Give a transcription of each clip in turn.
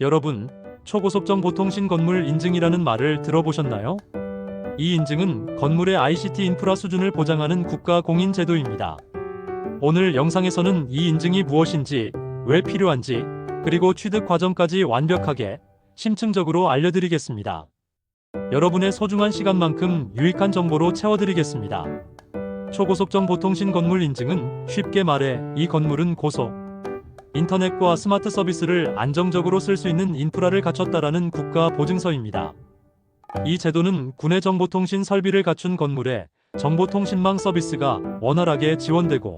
여러분, 초고속 정 보통신 건물 인증이라는 말을 들어보셨나요? 이 인증은 건물의 ICT 인프라 수준을 보장하는 국가 공인 제도입니다. 오늘 영상에서는 이 인증이 무엇인지, 왜 필요한지, 그리고 취득 과정까지 완벽하게, 심층적으로 알려드리겠습니다. 여러분의 소중한 시간만큼 유익한 정보로 채워드리겠습니다. 초고속 정 보통신 건물 인증은 쉽게 말해 이 건물은 고속, 인터넷과 스마트 서비스를 안정적으로 쓸 수 있는 인프라를 갖췄다라는 국가 보증서입니다. 이 제도는 군의 정보통신 설비를 갖춘 건물에 정보통신망 서비스가 원활하게 지원되고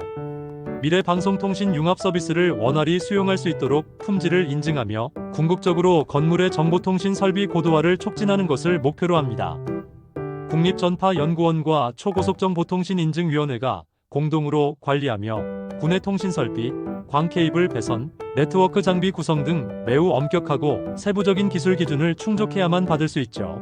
미래 방송통신 융합 서비스를 원활히 수용할 수 있도록 품질을 인증하며 궁극적으로 건물의 정보통신 설비 고도화를 촉진하는 것을 목표로 합니다. 국립전파연구원과 초고속정보통신인증위원회가 공동으로 관리하며 군의 통신 설비, 광 케이블 배선, 네트워크 장비 구성 등 매우 엄격하고 세부적인 기술 기준을 충족해야만 받을 수 있죠.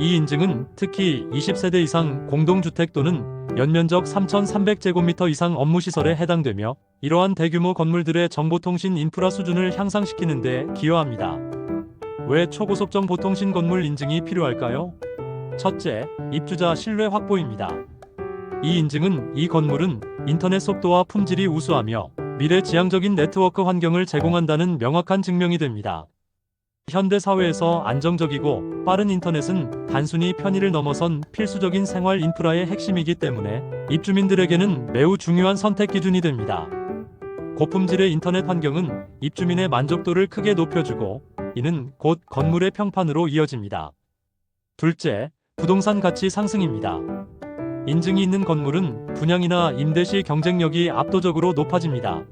이 인증은 특히 20세대 이상 공동주택 또는 연면적 3,300제곱미터 이상 업무시설에 해당되며 이러한 대규모 건물들의 정보통신 인프라 수준을 향상시키는 데 기여합니다. 왜 초고속 정보통신 건물 인증이 필요할까요? 첫째, 입주자 신뢰 확보입니다. 이 인증은 이 건물은 인터넷 속도와 품질이 우수하며 미래 지향적인 네트워크 환경을 제공한다는 명확한 증명이 됩니다. 현대 사회에서 안정적이고 빠른 인터넷은 단순히 편의를 넘어선 필수적인 생활 인프라의 핵심이기 때문에 입주민들에게는 매우 중요한 선택 기준이 됩니다. 고품질의 인터넷 환경은 입주민의 만족도를 크게 높여주고 이는 곧 건물의 평판으로 이어집니다. 둘째, 부동산 가치 상승입니다. 인증이 있는 건물은 분양이나 임대 시 경쟁력이 압도적으로 높아집니다.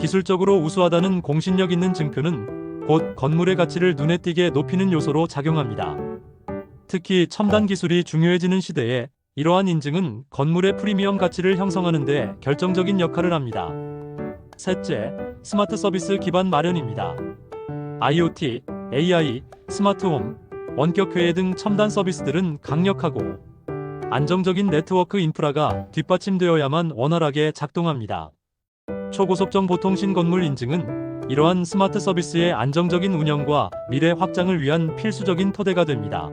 기술적으로 우수하다는 공신력 있는 증표는 곧 건물의 가치를 눈에 띄게 높이는 요소로 작용합니다. 특히 첨단 기술이 중요해지는 시대에 이러한 인증은 건물의 프리미엄 가치를 형성하는 데 결정적인 역할을 합니다. 셋째, 스마트 서비스 기반 마련입니다. IoT, AI, 스마트홈, 원격회의 등 첨단 서비스들은 강력하고 안정적인 네트워크 인프라가 뒷받침되어야만 원활하게 작동합니다. 초고속 정 보통신 건물 인증은 이러한 스마트 서비스의 안정적인 운영과 미래 확장을 위한 필수적인 토대가 됩니다.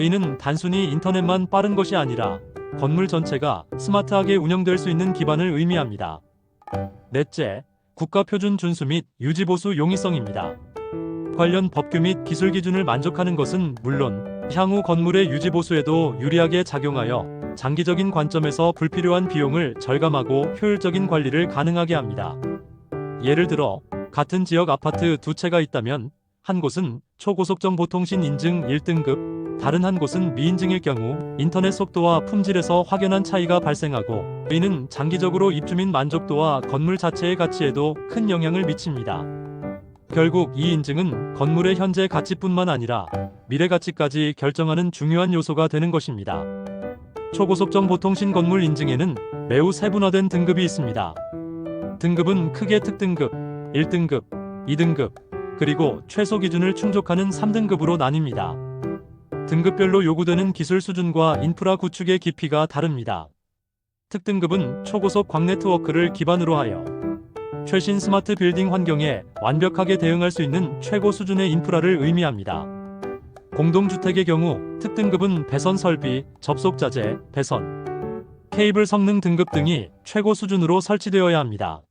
이는 단순히 인터넷만 빠른 것이 아니라 건물 전체가 스마트하게 운영될 수 있는 기반을 의미합니다. 넷째, 국가표준 준수 및 유지보수 용이성입니다. 관련 법규 및 기술 기준을 만족하는 것은 물론 향후 건물의 유지보수에도 유리하게 작용하여 장기적인 관점에서 불필요한 비용을 절감하고 효율적인 관리를 가능하게 합니다. 예를 들어 같은 지역 아파트 두 채가 있다면 한 곳은 초고속 정보통신 인증 1등급, 다른 한 곳은 미인증일 경우 인터넷 속도와 품질에서 확연한 차이가 발생하고 이는 장기적으로 입주민 만족도와 건물 자체의 가치에도 큰 영향을 미칩니다. 결국 이 인증은 건물의 현재 가치뿐만 아니라 미래 가치까지 결정하는 중요한 요소가 되는 것입니다. 초고속 정 보통신 건물 인증에는 매우 세분화된 등급이 있습니다. 등급은 크게 특등급, 1등급, 2등급, 그리고 최소 기준을 충족하는 3등급으로 나뉩니다. 등급별로 요구되는 기술 수준과 인프라 구축의 깊이가 다릅니다. 특등급은 초고속 광 네트워크를 기반으로 하여 최신 스마트 빌딩 환경에 완벽하게 대응할 수 있는 최고 수준의 인프라를 의미합니다. 공동주택의 경우 특등급은 배선 설비, 접속 자재, 배선, 케이블 성능 등급 등이 최고 수준으로 설치되어야 합니다.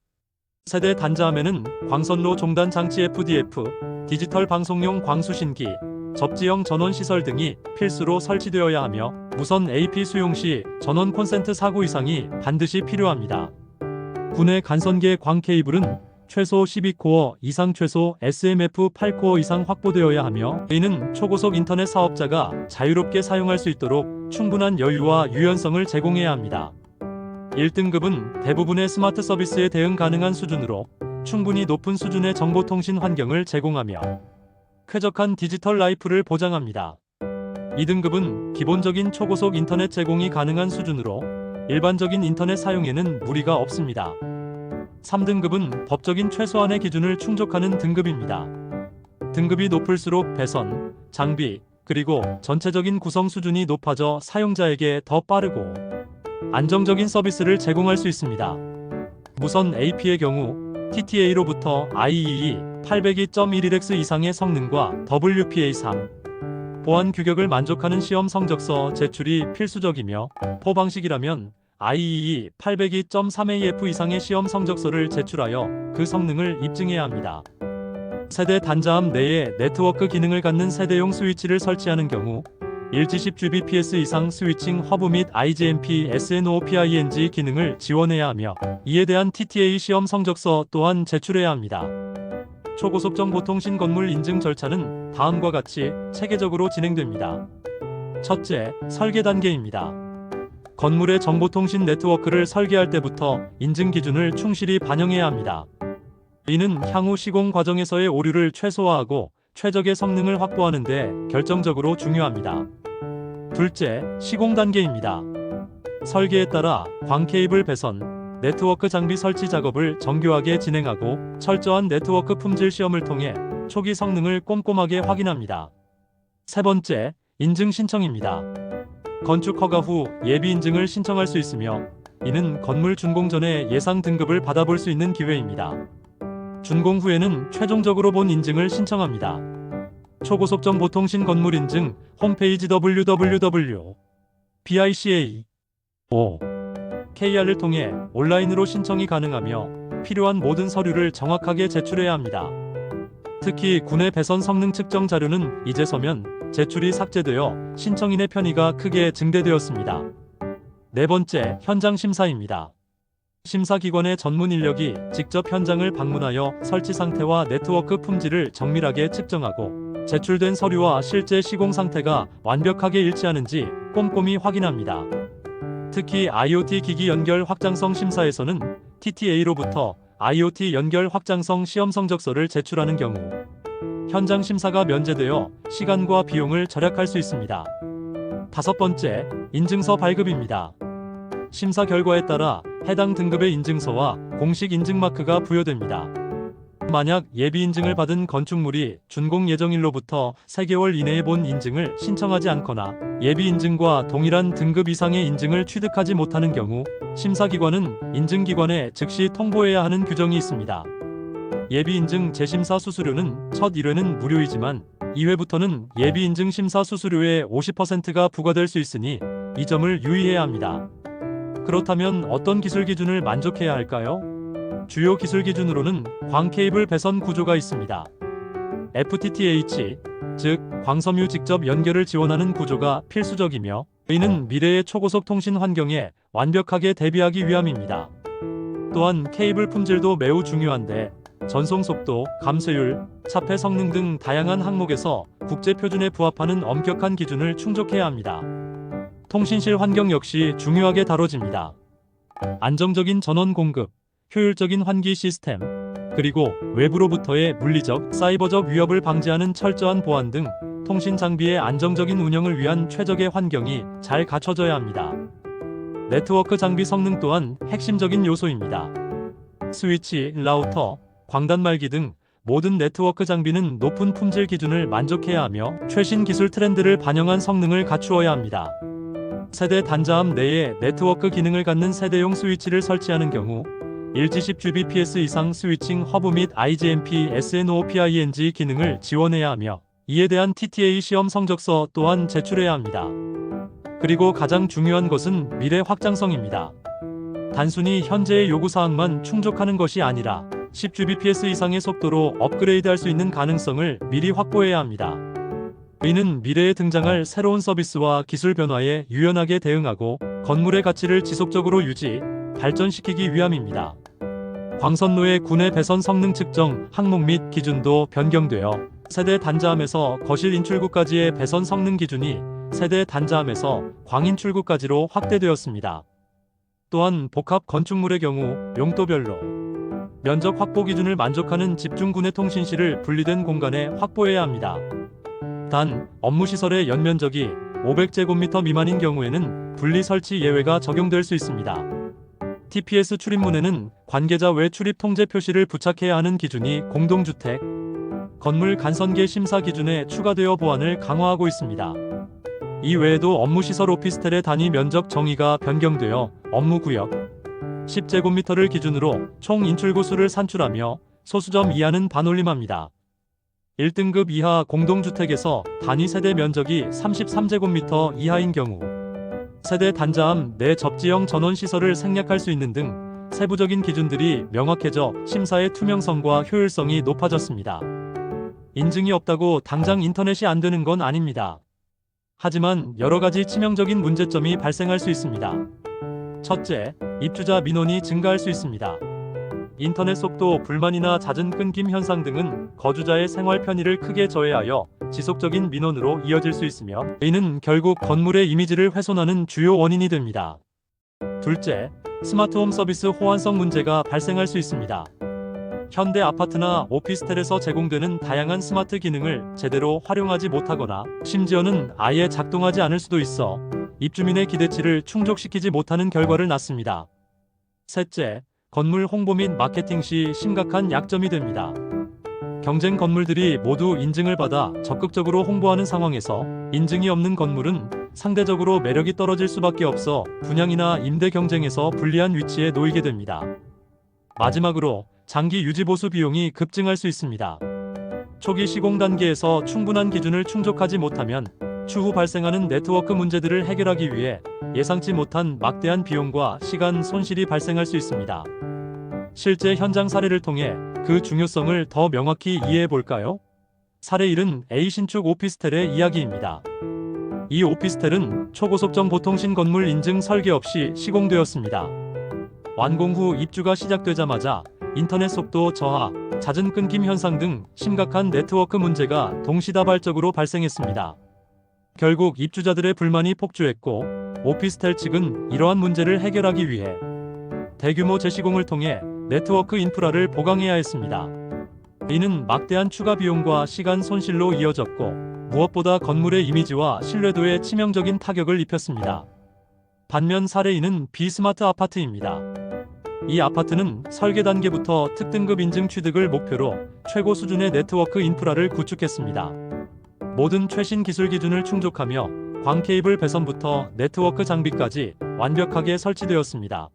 세대 단자함에는 광선로 종단 장치 FDF, 디지털 방송용 광수신기, 접지형 전원 시설 등이 필수로 설치되어야 하며 무선 AP 수용 시 전원 콘센트 사고 이상이 반드시 필요합니다. 군의 간선계 광 케이블은 최소 12코어 이상 최소 SMF 8코어 이상 확보되어야 하며 이는 초고속 인터넷 사업자가 자유롭게 사용할 수 있도록 충분한 여유와 유연성을 제공해야 합니다. 1등급은 대부분의 스마트 서비스에 대응 가능한 수준으로 충분히 높은 수준의 정보통신 환경을 제공하며 쾌적한 디지털 라이프를 보장합니다. 2등급은 기본적인 초고속 인터넷 제공이 가능한 수준으로 일반적인 인터넷 사용에는 무리가 없습니다. 3등급은 법적인 최소한의 기준을 충족하는 등급입니다. 등급이 높을수록 배선, 장비, 그리고 전체적인 구성 수준이 높아져 사용자에게 더 빠르고 안정적인 서비스를 제공할 수 있습니다. 무선 AP의 경우 TTA로부터 IEE 802.11x 이상의 성능과 WPA3 보안 규격을 만족하는 시험 성적서 제출이 필수적이며 포 방식이라면 IEE 802.3AF 이상의 시험 성적서를 제출하여 그 성능을 입증해야 합니다. 세대 단자함 내에 네트워크 기능을 갖는 세대용 스위치를 설치하는 경우 1G10Gbps 이상 스위칭 허브 및 IGMP SNOPING 기능을 지원해야 하며 이에 대한 TTA 시험 성적서 또한 제출해야 합니다. 초고속 정보통신 건물 인증 절차는 다음과 같이 체계적으로 진행됩니다. 첫째, 설계 단계입니다. 건물의 정보통신 네트워크를 설계할 때부터 인증 기준을 충실히 반영해야 합니다. 이는 향후 시공 과정에서의 오류를 최소화하고 최적의 성능을 확보하는 데 결정적으로 중요합니다. 둘째, 시공 단계입니다. 설계에 따라 광 케이블 배선, 네트워크 장비 설치 작업을 정교하게 진행하고 철저한 네트워크 품질 시험을 통해 초기 성능을 꼼꼼하게 확인합니다. 세 번째, 인증 신청입니다. 건축 허가 후 예비 인증을 신청할 수 있으며 이는 건물 준공 전에 예상 등급을 받아볼 수 있는 기회입니다. 준공 후에는 최종적으로 본 인증을 신청합니다. 초고속 정 보통신 건물 인증 홈페이지 www BICA 5 KR을 통해 온라인으로 신청이 가능하며 필요한 모든 서류를 정확하게 제출해야 합니다. 특히 군의 배선 성능 측정 자료는 이제 서면 제출이 삭제되어 신청인의 편의가 크게 증대되었습니다. 네 번째, 현장 심사입니다. 심사기관의 전문 인력이 직접 현장을 방문하여 설치 상태와 네트워크 품질을 정밀하게 측정하고 제출된 서류와 실제 시공 상태가 완벽하게 일치하는지 꼼꼼히 확인합니다. 특히 IoT 기기 연결 확장성 심사에서는 TTA로부터 IoT 연결 확장성 시험 성적서를 제출하는 경우 현장 심사가 면제되어 시간과 비용을 절약할 수 있습니다. 다섯 번째, 인증서 발급입니다. 심사 결과에 따라 해당 등급의 인증서와 공식 인증 마크가 부여됩니다. 만약 예비 인증을 받은 건축물이 준공 예정일로부터 3개월 이내에 본 인증을 신청하지 않거나 예비 인증과 동일한 등급 이상의 인증을 취득하지 못하는 경우 심사기관은 인증기관에 즉시 통보해야 하는 규정이 있습니다. 예비 인증 재심사 수수료는 첫 1회는 무료이지만 2회부터는 예비 인증 심사 수수료의 50%가 부과될 수 있으니 이 점을 유의해야 합니다. 그렇다면 어떤 기술 기준을 만족해야 할까요? 주요 기술 기준으로는 광 케이블 배선 구조가 있습니다. FTTH, 즉 광섬유 직접 연결을 지원하는 구조가 필수적이며 이는 미래의 초고속 통신 환경에 완벽하게 대비하기 위함입니다. 또한 케이블 품질도 매우 중요한데 전송 속도, 감쇄율, 차폐 성능 등 다양한 항목에서 국제 표준에 부합하는 엄격한 기준을 충족해야 합니다. 통신실 환경 역시 중요하게 다뤄집니다. 안정적인 전원 공급, 효율적인 환기 시스템, 그리고 외부로부터의 물리적, 사이버적 위협을 방지하는 철저한 보안 등 통신 장비의 안정적인 운영을 위한 최적의 환경이 잘 갖춰져야 합니다. 네트워크 장비 성능 또한 핵심적인 요소입니다. 스위치, 라우터, 광단말기 등 모든 네트워크 장비는 높은 품질 기준을 만족해야 하며 최신 기술 트렌드를 반영한 성능을 갖추어야 합니다. 세대 단자함 내에 네트워크 기능을 갖는 세대용 스위치를 설치하는 경우 1G10Gbps 이상 스위칭 허브 및 IGMP SNOPING 기능을 지원해야 하며 이에 대한 TTA 시험 성적서 또한 제출해야 합니다. 그리고 가장 중요한 것은 미래 확장성입니다. 단순히 현재의 요구사항만 충족하는 것이 아니라 10Gbps 이상의 속도로 업그레이드할 수 있는 가능성을 미리 확보해야 합니다. 이는 미래에 등장할 새로운 서비스와 기술 변화에 유연하게 대응하고 건물의 가치를 지속적으로 유지, 발전시키기 위함입니다. 광선로의 군의 배선 성능 측정 항목 및 기준도 변경되어 세대 단자함에서 거실 인출구까지의 배선 성능 기준이 세대 단자함에서 광인출구까지로 확대되었습니다. 또한 복합 건축물의 경우 용도별로 면적 확보 기준을 만족하는 집중군의 통신실을 분리된 공간에 확보해야 합니다. 단, 업무시설의 연면적이 500제곱미터 미만인 경우에는 분리 설치 예외가 적용될 수 있습니다. TPS 출입문에는 관계자 외 출입 통제 표시를 부착해야 하는 기준이 공동주택, 건물 간선계 심사 기준에 추가되어 보안을 강화하고 있습니다. 이 외에도 업무시설 오피스텔의 단위 면적 정의가 변경되어 업무구역 10제곱미터를 기준으로 총 인출구 수를 산출하며 소수점 이하는 반올림합니다. 1등급 이하 공동주택에서 단위 세대 면적이 33제곱미터 이하인 경우 세대 단자함 내 접지형 전원 시설을 생략할 수 있는 등 세부적인 기준들이 명확해져 심사의 투명성과 효율성이 높아졌습니다. 인증이 없다고 당장 인터넷이 안 되는 건 아닙니다. 하지만 여러 가지 치명적인 문제점이 발생할 수 있습니다. 첫째, 입주자 민원이 증가할 수 있습니다. 인터넷 속도 불만이나 잦은 끊김 현상 등은 거주자의 생활 편의를 크게 저해하여 지속적인 민원으로 이어질 수 있으며 이는 결국 건물의 이미지를 훼손하는 주요 원인이 됩니다. 둘째, 스마트홈 서비스 호환성 문제가 발생할 수 있습니다. 현대 아파트나 오피스텔에서 제공되는 다양한 스마트 기능을 제대로 활용하지 못하거나 심지어는 아예 작동하지 않을 수도 있어 입주민의 기대치를 충족시키지 못하는 결과를 낳습니다. 셋째, 건물 홍보 및 마케팅 시 심각한 약점이 됩니다. 경쟁 건물들이 모두 인증을 받아 적극적으로 홍보하는 상황에서 인증이 없는 건물은 상대적으로 매력이 떨어질 수밖에 없어 분양이나 임대 경쟁에서 불리한 위치에 놓이게 됩니다. 마지막으로 장기 유지 보수 비용이 급증할 수 있습니다. 초기 시공 단계에서 충분한 기준을 충족하지 못하면 추후 발생하는 네트워크 문제들을 해결하기 위해 예상치 못한 막대한 비용과 시간 손실이 발생할 수 있습니다. 실제 현장 사례를 통해 그 중요성을 더 명확히 이해해 볼까요? 사례 1은 A 신축 오피스텔의 이야기입니다. 이 오피스텔은 초고속점 보통신 건물 인증 설계 없이 시공되었습니다. 완공 후 입주가 시작되자마자 인터넷 속도 저하, 잦은 끊김 현상 등 심각한 네트워크 문제가 동시다발적으로 발생했습니다. 결국 입주자들의 불만이 폭주했고 오피스텔 측은 이러한 문제를 해결하기 위해 대규모 재시공을 통해 네트워크 인프라를 보강해야 했습니다. 이는 막대한 추가 비용과 시간 손실로 이어졌고 무엇보다 건물의 이미지와 신뢰도에 치명적인 타격을 입혔습니다. 반면 사례 2는 비스마트 아파트입니다. 이 아파트는 설계 단계부터 특등급 인증 취득을 목표로 최고 수준의 네트워크 인프라를 구축했습니다. 모든 최신 기술 기준을 충족하며 광 케이블 배선부터 네트워크 장비까지 완벽하게 설치되었습니다.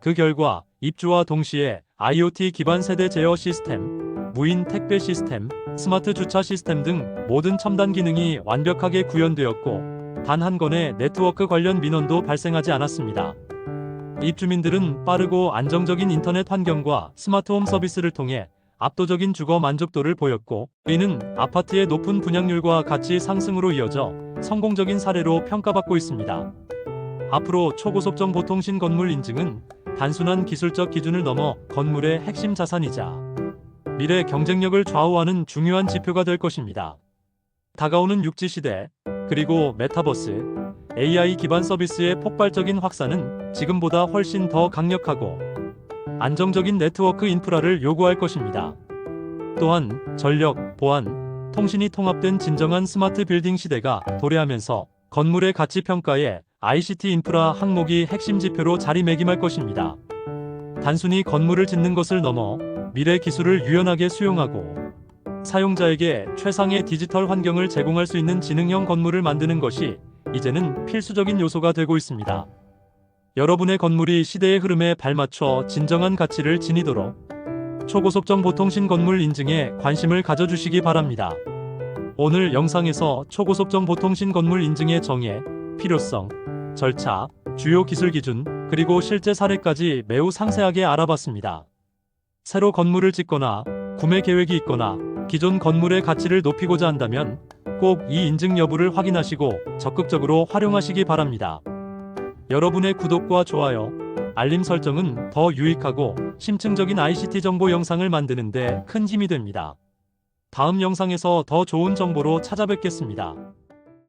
그 결과 입주와 동시에 IoT 기반 세대 제어 시스템, 무인 택배 시스템, 스마트 주차 시스템 등 모든 첨단 기능이 완벽하게 구현되었고 단 한 건의 네트워크 관련 민원도 발생하지 않았습니다. 입주민들은 빠르고 안정적인 인터넷 환경과 스마트홈 서비스를 통해 압도적인 주거 만족도를 보였고 이는 아파트의 높은 분양률과 같이 상승으로 이어져 성공적인 사례로 평가받고 있습니다. 앞으로 초고속정 보통신 건물 인증은 단순한 기술적 기준을 넘어 건물의 핵심 자산이자 미래 경쟁력을 좌우하는 중요한 지표가 될 것입니다. 다가오는 육지 시대, 그리고 메타버스, AI 기반 서비스의 폭발적인 확산은 지금보다 훨씬 더 강력하고 안정적인 네트워크 인프라를 요구할 것입니다. 또한 전력, 보안, 통신이 통합된 진정한 스마트 빌딩 시대가 도래하면서 건물의 가치 평가에 ICT 인프라 항목이 핵심 지표로 자리매김할 것입니다. 단순히 건물을 짓는 것을 넘어 미래 기술을 유연하게 수용하고 사용자에게 최상의 디지털 환경을 제공할 수 있는 지능형 건물을 만드는 것이 이제는 필수적인 요소가 되고 있습니다. 여러분의 건물이 시대의 흐름에 발맞춰 진정한 가치를 지니도록 초고속정 보통신 건물 인증에 관심을 가져주시기 바랍니다. 오늘 영상에서 초고속정 보통신 건물 인증의 정의, 필요성, 절차, 주요 기술 기준, 그리고 실제 사례까지 매우 상세하게 알아봤습니다. 새로 건물을 짓거나 구매 계획이 있거나 기존 건물의 가치를 높이고자 한다면 꼭 이 인증 여부를 확인하시고 적극적으로 활용하시기 바랍니다. 여러분의 구독과 좋아요, 알림 설정은 더 유익하고 심층적인 ICT 정보 영상을 만드는데 큰 힘이 됩니다. 다음 영상에서 더 좋은 정보로 찾아뵙겠습니다.